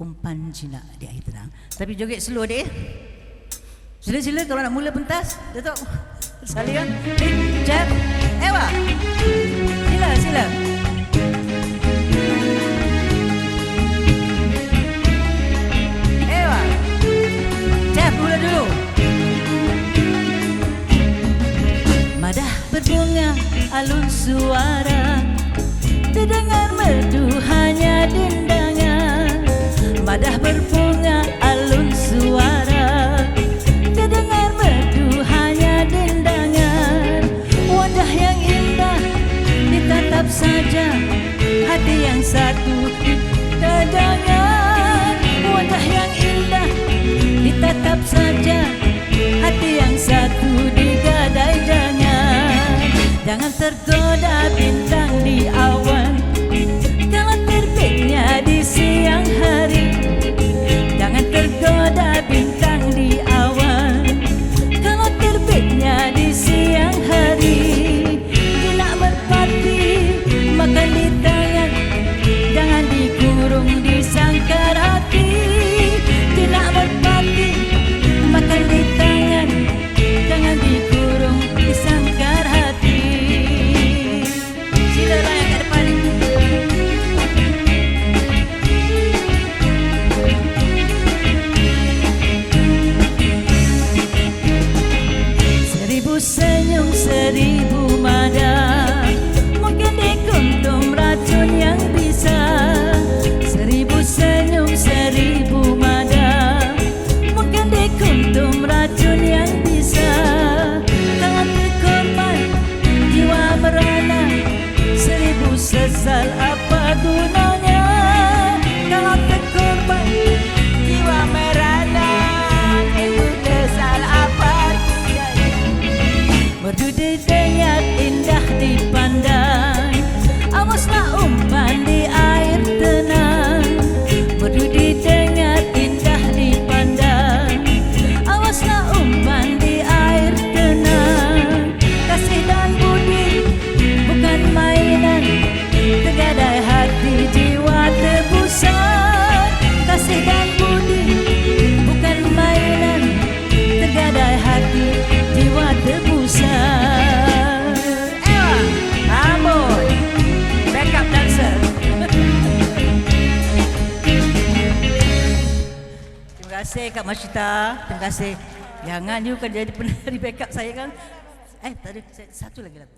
umpan jinak di air tenang. Tapi joget slow dek. Sila-sila kalau nak mula pentas, Datuk. Salian. Eh, jab. Ewa. Sila, sila. Ewa. Jab mula dulu. Madah berbunga alun suara Terdengar merdu hanya dendangan saja Hati yang satu. Terdengar Wajah yang indah ditatap saja Hati yang satu digadai jangan. Jangan tergoda bintang senyum, seribu mada. Mungkin dikuntum racun yang bisa. Seribu senyum, seribu mada. Mungkin dikuntum racun yang bisa. Tangan terkorban, jiwa merana. Seribu sesal apa gunanya kasih Kak Masyita. Terima kasih. Jangan you kan jadi penari backup saya kan. Eh tadi satu lagi lagu